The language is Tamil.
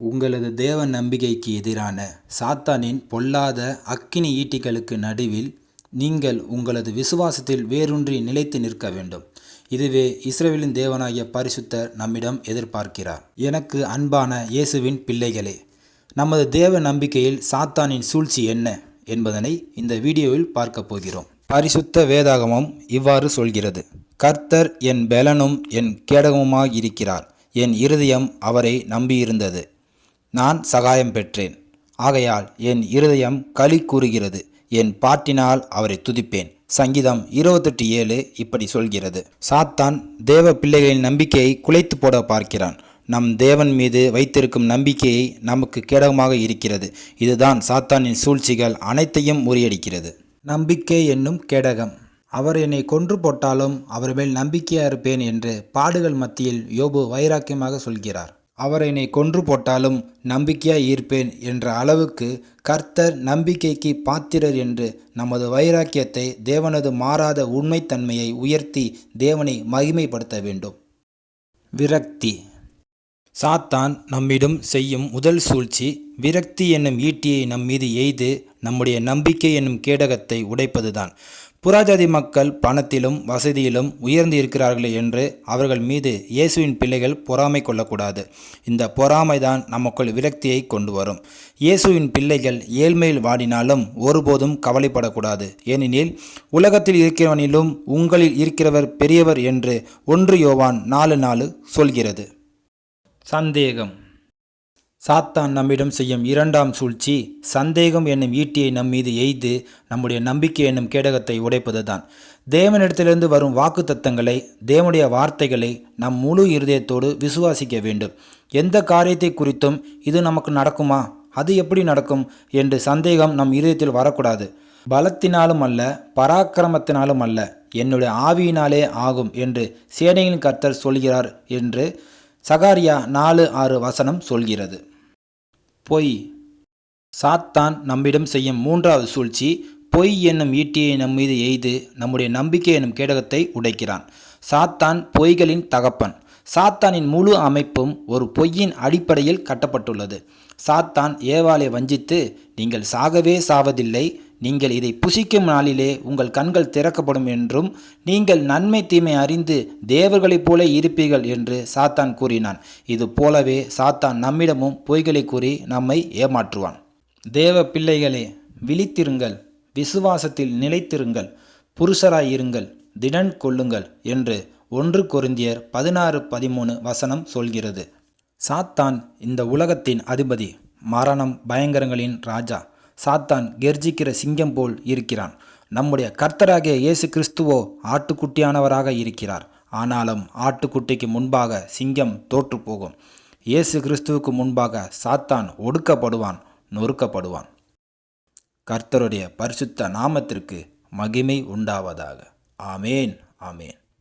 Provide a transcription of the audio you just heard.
உங்களது தேவ நம்பிக்கைக்கு எதிரான சாத்தானின் பொல்லாத அக்கினி ஈட்டிகளுக்கு நடுவில் நீங்கள் உங்களது விசுவாசத்தில் வேரூன்றி நிலைத்து நிற்க வேண்டும். இதுவே இஸ்ரேலின் தேவனாகிய பரிசுத்தர் நம்மிடம் எதிர்பார்க்கிறார். எனக்கு அன்பான இயேசுவின் பிள்ளைகளே நமது தேவ நம்பிக்கையில் சாத்தானின் சூழ்ச்சி என்ன என்பதனை இந்த வீடியோவில் பார்க்க போகிறோம். பரிசுத்த வேதாகமம் இவ்வாறு சொல்கிறது கர்த்தர் என் பெலனும் என் கேடகமுமாயிருக்கிறார். என் இருதயம் அவரை நம்பியிருந்தது. நான் சகாயம் பெற்றேன். ஆகையால் என் இருதயம் களி கூறுகிறது. என் பாட்டினால் அவரை துதிப்பேன். சங்கீதம் இருபத்தெட்டு ஏழு இப்படி சொல்கிறது. சாத்தான் தேவ பிள்ளைகளின் நம்பிக்கையை குலைத்து போட பார்க்கிறான். நம் தேவன் மீது வைத்திருக்கும் நம்பிக்கையை நமக்கு கேடகமாக இருக்கிறது. இதுதான் சாத்தானின் சூழ்ச்சிகள் அனைத்தையும் முறியடிக்கிறது. நம்பிக்கை என்னும் கேடகம். அவர் என்னை கொன்று போட்டாலும் அவர் மேல் நம்பிக்கையாக இருப்பேன் என்று பாடுகள் மத்தியில் யோபு வைராக்கியமாக சொல்கிறார். அவர் என்னை கொன்று போட்டாலும் நம்பிக்கையாக ஈர்ப்பேன் என்ற அளவுக்கு கர்த்தர் நம்பிக்கைக்கு பாத்திரர் என்று நமது வைராக்கியத்தை தேவனது மாறாத உண்மைத்தன்மையை உயர்த்தி தேவனை மகிமைப்படுத்த வேண்டும். விரக்தி. சாத்தான் நம்மிடம் செய்யும் முதல் சூழ்ச்சி விரக்தி என்னும் ஈட்டியை நம் மீது எய்து நம்முடைய நம்பிக்கை என்னும் கேடகத்தை உடைப்பதுதான். புறாஜாதி மக்கள் பணத்திலும் வசதியிலும் உயர்ந்து இருக்கிறார்களே என்று அவர்கள் மீது இயேசுவின் பிள்ளைகள் பொறாமை கொள்ளக்கூடாது. இந்த பொறாமைதான் நமக்குள் விரக்தியை கொண்டு வரும். இயேசுவின் பிள்ளைகள் ஏழ்மையில் வாடினாலும் ஒருபோதும் கவலைப்படக்கூடாது. ஏனெனில் உலகத்தில் இருக்கிறவனிலும் உங்களில் இருக்கிறவர் பெரியவர் என்று ஒன்று யோவான் நாலு நாலு சொல்கிறது. சந்தேகம். சாத்தான் நம்மிடம் செய்யும் இரண்டாம் சூழ்ச்சி சந்தேகம் என்னும் ஈட்டியை நம் மீது எய்து நம்முடைய நம்பிக்கை என்னும் கேடகத்தை உடைப்பதுதான். தேவனிடத்திலிருந்து வரும் வாக்கு தத்தங்களை தேவனுடைய வார்த்தைகளை நம் முழு இருதயத்தோடு விசுவாசிக்க வேண்டும். எந்த காரியத்தை குறித்தும் இது நமக்கு நடக்குமா? அது எப்படி நடக்கும்? என்று சந்தேகம் நம் இருதயத்தில் வரக்கூடாது. பலத்தினாலும் அல்ல பராக்கிரமத்தினாலும் அல்ல என்னுடைய ஆவியினாலே ஆகும் என்று சேனையின் கர்த்தர் சொல்கிறார் என்று சகாரியா நாலு ஆறு வசனம் சொல்கிறது. பொய். சாத்தான் நம்மிடம் செய்யும் மூன்றாவது சூழ்ச்சி பொய் என்னும் ஈட்டியை நம் மீது எய்து நம்முடைய நம்பிக்கை என்னும் கேடகத்தை உடைக்கிறான். சாத்தான் பொய்களின் தகப்பன். சாத்தானின் முழு அமைப்பும் ஒரு பொய்யின் அடிப்படையில் கட்டப்பட்டுள்ளது. சாத்தான் ஏவாலை வஞ்சித்து நீங்கள் சாகவே சாவதில்லை நீங்கள் இதை புசிக்கும் நாளிலே உங்கள் கண்கள் திறக்கப்படும் என்றும் நீங்கள் நன்மை தீமை அறிந்து தேவர்களைப் போல இருப்பீர்கள் என்று சாத்தான் கூறினான். இது போலவே சாத்தான் நம்மிடமும் பொய்களை கூறி நம்மை ஏமாற்றுவான். தேவ பிள்ளைகளே விழித்திருங்கள் விசுவாசத்தில் நிலைத்திருங்கள் புருஷராயிருங்கள் திடன் கொள்ளுங்கள் என்று ஒன்று கொருந்தியர் பதினாறு பதிமூணு வசனம் சொல்கிறது. சாத்தான் இந்த உலகத்தின் அதிபதி மரணம் பயங்கரங்களின் ராஜா. சாத்தான் கெர்ஜிக்கிற சிங்கம் போல் இருக்கிறான். நம்முடைய கர்த்தராகிய இயேசு கிறிஸ்துவோ ஆட்டுக்குட்டியானவராக இருக்கிறார். ஆனாலும் ஆட்டுக்குட்டிக்கு முன்பாக சிங்கம் தோற்று போகும் இயேசு கிறிஸ்துவுக்கு முன்பாக சாத்தான் ஒடுக்கப்படுவான் நொறுக்கப்படுவான். கர்த்தருடைய பரிசுத்த நாமத்திற்கு மகிமை உண்டாவதாக. ஆமேன் ஆமேன்.